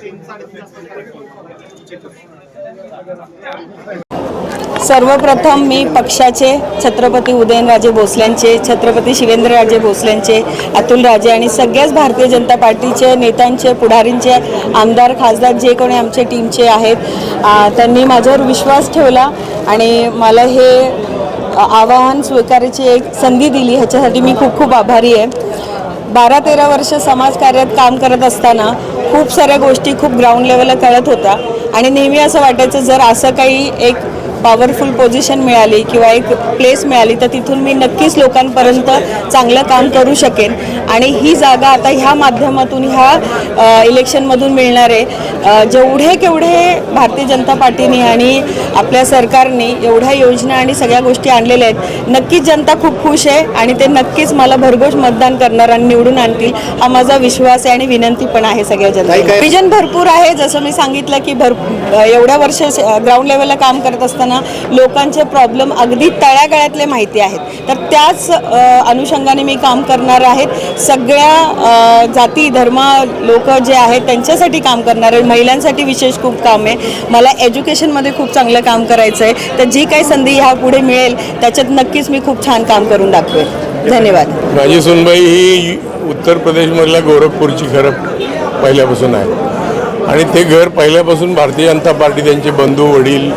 तीन साडेतीन सर्वप्रथम मी पक्षाचे छत्रपती उदयनराजे भोसल्यांचे छत्रपती शिवेंद्रराजे भोसल्यांचे अतुलराजे आणि सगळ्याच भारतीय जनता पार्टीचे नेत्यांचे पुढारींचे आमदार खासदार जे कोणी आमच्या टीमचे आहेत त्यांनी माझ्यावर विश्वास ठेवला आणि मला हे आवाहन स्वीकारायची एक संधी दिली ह्याच्यासाठी मी खूप खूप आभारी आहे. बारा तेरा वर्ष समाजकार्यात काम करत असताना खूप साऱ्या गोष्टी खूप ग्राउंड लेवलला कळत होत्या. आणि नेहमी असं वाटायचं जर असं काही एक पॉवरफुल पोझिशन मिळाली किंवा एक प्लेस मिळाली तर तिथून मी नक्कीच लोकांपर्यंत चांगलं काम करू शकेन. आणि ही जागा आता ह्या माध्यमातून ह्या इलेक्शनमधून मिळणार जेवढे केवढे भारतीय जनता पार्टीने आणि आपल्या सरकारने एवढ्या योजना आणि सगळ्या गोष्टी आणलेल्या आहेत नक्कीच जनता खूप खुश आहे आणि ते नक्कीच मला भरघोष मतदान करणार आणि निवडून आणतील हा माझा विश्वास आहे आणि विनंती पण आहे सगळ्या जनतेला. विजन भरपूर आहे जसं मी सांगितलं की भर एवढ्या वर्ष ग्राउंड लेवलला काम करत असताना लोकांचे प्रॉब्लेम अगदी तळ्यागळ्यातले माहिती आहेत. तर त्याच अनुषंगाने मी काम करणार आहेत सगळ्या जाती धर्म लोक जे आहेत त्यांच्यासाठी काम करणार आहे. महिलांसाठी विशेष खूप काम आहे. मला एज्युकेशनमध्ये खूप चांगलं काम करायचं आहे. तर जी काही संधी ह्या पुढे मिळेल त्याच्यात नक्कीच मी खूप छान काम करून दाखवेल. धन्यवाद. माझी सुनबाई ही उत्तर प्रदेशमधल्या गोरखपूरची खरं पहिल्यापासून आहे. आणि ते घर पहिल्यापासून भारतीय जनता पार्टी त्यांचे बंधू वडील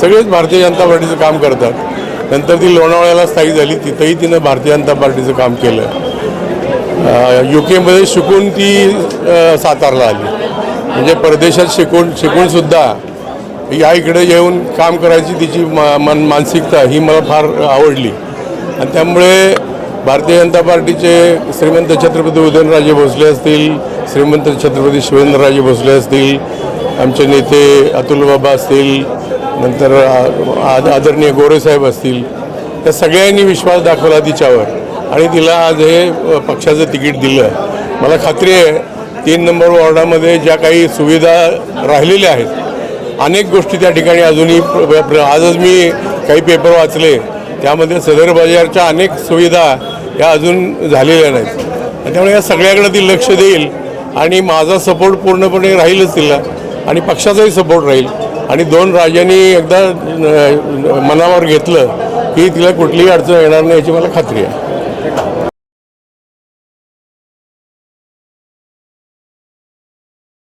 सगळेच भारतीय जनता पार्टीचं काम करतात. नंतर ती लोणावळ्याला स्थायिक झाली तिथंही तिनं भारतीय जनता पार्टीचं काम केलं. यू केमध्ये शिकून ती सातारला आली. म्हणजे परदेशात शिकून शिकूनसुद्धा या इकडे येऊन काम करायची तिची मा मन मानसिकता ही मला फार आवडली. आणि त्यामुळे भारतीय जनता पार्टीचे श्रीमंत छत्रपती उदयनराजे भोसले असतील श्रीमंत छत्रपती शिवेंद्रराजे भोसले असतील आमचे नेते अतुल बाबा असतील नंतर आद आदरणीय गोरेसाहेब असतील त्या सगळ्यांनी विश्वास दाखवला तिच्यावर. आणि तिला आज हे पक्षाचं तिकीट दिलं. मला खात्री आहे तीन नंबर वॉर्डामध्ये ज्या काही सुविधा राहिलेल्या आहेत अनेक गोष्टी त्या ठिकाणी अजूनही प्र- प्र- आजच मी काही पेपर वाचले त्यामध्ये सदर बाजारच्या अनेक सुविधा या अजून झालेल्या नाहीत. त्यामुळे या सगळ्याकडे ती लक्ष देईल. आणि माझा सपोर्ट पूर्णपणे राहीलच तिला. आणि पक्षाचाही सपोर्ट राहील. आणि दोन राजांनी एकदा मनावर घेतलं की तिला कुठलीही अडचण येणार नाही याची मला खात्री आहे.